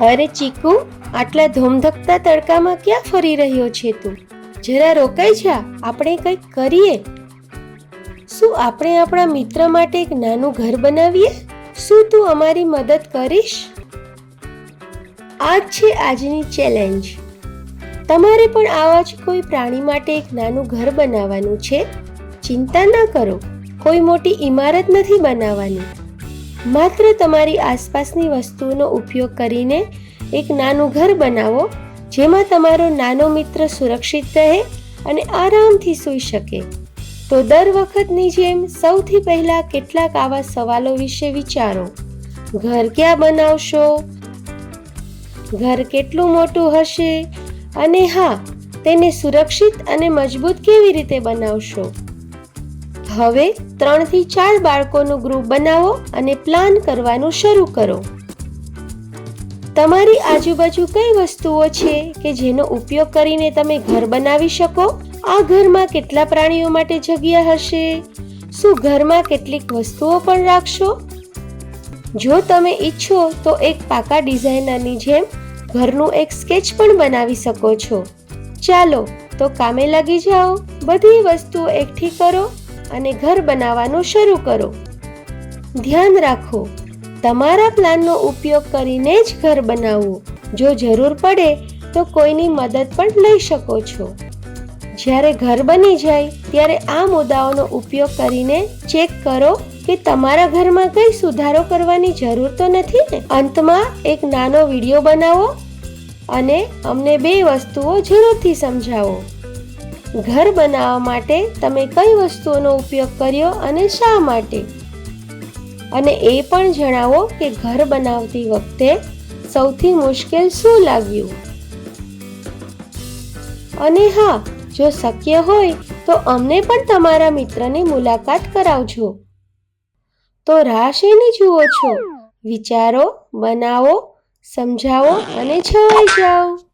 અરે ચીકુ, આટલા ધોમધકતા તડકામાં ક્યાં ફરી રહ્યો છે તું? જરા રોકાઈ જા, આપણે કંઈક કરીએ. શું આપણે આપણા મિત્ર માટે એક નાનું ઘર બનાવીએ? શું તું અમારી મદદ કરીશ? આ છે આજની ચેલેન્જ તમારે પણ આવા જ કોઈ પ્રાણી માટે એક નાનું ઘર બનાવવાનું છે? ચિંતા ન કરો, કોઈ મોટી ઇમારત નથી બનાવવાની. માત્ર તમારી આસપાસની વસ્તુઓનો ઉપયોગ કરીને એક નાનું ઘર બનાવો, જેમાં તમારો નાનો મિત્ર સુરક્ષિત રહે અને આરામથી સૂઈ શકે. તો દર વખતની જેમ સૌથી પહેલા કેટલાક આવા સવાલો વિશે વિચારો. ઘર ક્યાં બનાવશો? ઘર કેટલું મોટું હશે? અને હા, તેને સુરક્ષિત અને મજબૂત કેવી રીતે બનાવશો? હવે ત્રણથી ચાર બાળકોનું ગ્રુપ બનાવો અને પ્લાન કરવાનું શરૂ કરો. તમારી આજુબાજુ કઈ વસ્તુઓ છે કે જેનો ઉપયોગ કરીને તમે ઘર બનાવી શકો? આ ઘરમાં કેટલા પ્રાણીઓ માટે જગ્યા હશે? શું ઘરમાં કેટલીક વસ્તુઓ પણ રાખશો? જો તમે ઈચ્છો તો એક પાકા ડિઝાઇનરની જેમ ઘરનું એક સ્કેચ પણ બનાવી શકો છો. ચાલો તો કામે લાગી જાઓ. બધી વસ્તુઓ એકઠી કરો. અને ઘર બનાવવાનું શરૂ કરો. ધ્યાન રાખો, તમારા પ્લાનનો ઉપયોગ કરીને જ ઘર બનાવવું જો જરૂર પડે, તો કોઈની મદદ પણ લઈ શકો છો. જ્યારે ઘર બની જાય, ત્યારે આ મુદ્દાઓનો ઉપયોગ કરીને ચેક કરો કે તમારા ઘરમાં કઈ સુધારો કરવાની જરૂર તો નથી ને? અંતમાં એક નાનો વીડિયો બનાવો અને અમને બે વસ્તુઓ જરૂરથી સમજાવો. ઘર બનાવવા માટે તમે કઈ વસ્તુઓનો ઉપયોગ કર્યો અને શા માટે? અને એ પણ જણાવો કે ઘર બનાવતી વખતે સૌથી મુશ્કેલ શું લાગ્યું? અને હા, જો શક્ય હોય તો અમને પણ તમારા મિત્રની મુલાકાત કરાવજો. તો રાહ શેની જુઓ છો. વિચારો, બનાવો, સમજાવો અને છવાઈ જાઓ.